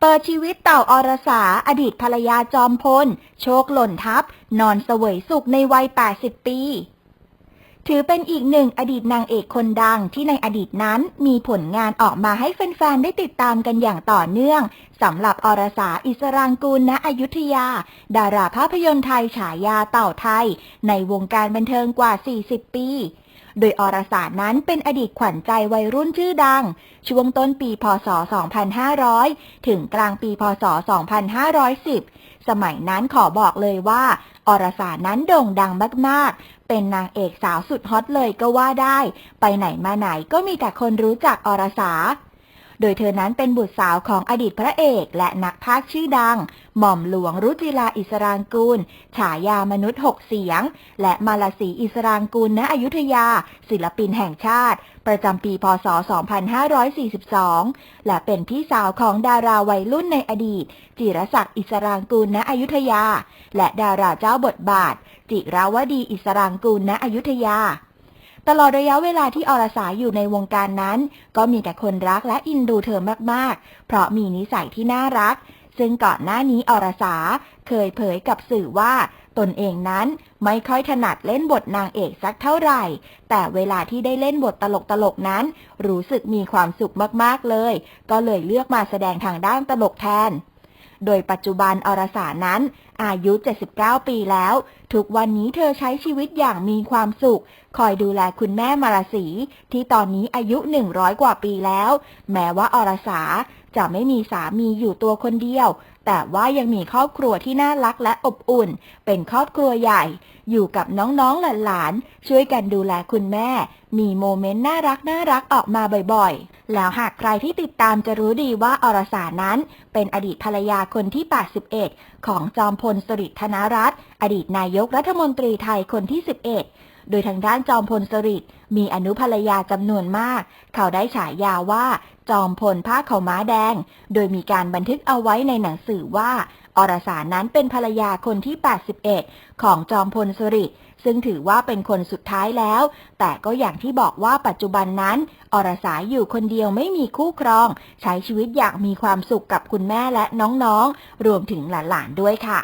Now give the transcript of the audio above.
เปิดชีวิตเต่าอรสาอดีตภรรยาจอมพล โชคหล่นทับ นอนเสวยสุขในวัย 80 ปี ถือเป็นอีกหนึ่งอดีตนางเอกคนดังที่ในอดีตนั้นมีผลงานออกมาให้แฟน ๆ ได้ติดตามกันอย่างต่อเนื่องสำหรับอรสาอิสรางกูลณอยุธยา ดาราภาพยนตร์ไทยฉายาเต่าไทย ในวงการบันเทิงกว่า 40 ปี โดยอรสานั้นเป็นอดีตขวัญใจวัยรุ่นชื่อดัง ช่วงต้นปีพศ 2500 ถึงกลางปีพศ 2510 สมัยนั้นขอบอกเลยว่า อรสานั้นโด่งดังมาก ๆ เป็นนางเอกสาวสุดฮอตเลยก็ว่าได้ ไปไหนมาไหนก็มีแต่คนรู้จักอรสา โดยเธอนั้นเป็นบุตรสาวของอดีตพระเอกและนักพากย์ชื่อดัง หม่อมหลวงรุจิลาอิสรางกูล ฉายามนุษย์หกเสียง และมาลาสีอิสรางกูลณอยุธยา ศิลปินแห่งชาติ ประจำปีพศ 2542 และเป็นพี่สาวของดาราวัยรุ่นในอดีต จิรศักดิ์อิสรางกูลณอยุธยา และดาราเจ้าบทบาท จิราวดีอิสรางกูลณอยุธยา ตลอดระยะเวลาที่อรสาอยู่ในวงการนั้น ก็มีแต่คนรักและอินดูเธอมากๆ เพราะมีนิสัยที่น่ารัก ซึ่งก่อนหน้านี้อรสาเคยเผยกับสื่อว่าตนเองนั้นไม่ค่อยถนัดเล่นบทนางเอกสักเท่าไหร่ แต่เวลาที่ได้เล่นบทตลกๆนั้น รู้สึกมีความสุขมากๆเลย ก็เลยเลือกมาแสดงทางด้านตลกแทน โดยปัจจุบันอรสานั้น อายุ 79 ปีแล้ว ทุกวันนี้เธอใช้ชีวิตอย่างมีความสุข คอยดูแลคุณแม่มาราศีที่ตอนนี้อายุ 100 กว่าปีแล้ว แม้ว่าอรสาจะไม่มีสามีอยู่ตัวคนเดียว แต่ว่ายังมีครอบครัวที่น่ารักและอบอุ่น เป็นครอบครัวใหญ่ อยู่กับน้องๆหลานๆช่วยกันดูแลคุณแม่ มีโมเมนต์น่ารักน่ารักออกมาบ่อยๆ แล้วหากใครที่ติดตามจะรู้ดีว่าอรสานั้น เป็นอดีตภรรยาคนที่ 81 ของจอมพลสฤษดิ์ธนรัตน์อดีตนายกรัฐมนตรีไทยคนที่ 11 โดยทางด้านจอมพลสฤษดิ์มีอนุภรรยาจำนวนมาก เขาได้ฉายาว่าจอมพลผ้าขาวม้าแดง โดยมีการบันทึกเอาไว้ในหนังสือว่า อรสานั้นเป็นภรรยาคนที่ 81 ของจอมพลสฤษดิ์ซึ่งถือว่าเป็นคนสุดท้ายแล้ว แต่ก็อย่างที่บอกว่าปัจจุบันนั้น อรสาอยู่คนเดียวไม่มีคู่ครอง ใช้ชีวิตอย่างมีความสุขกับคุณแม่และน้องๆ รวมถึงหลานๆด้วยค่ะ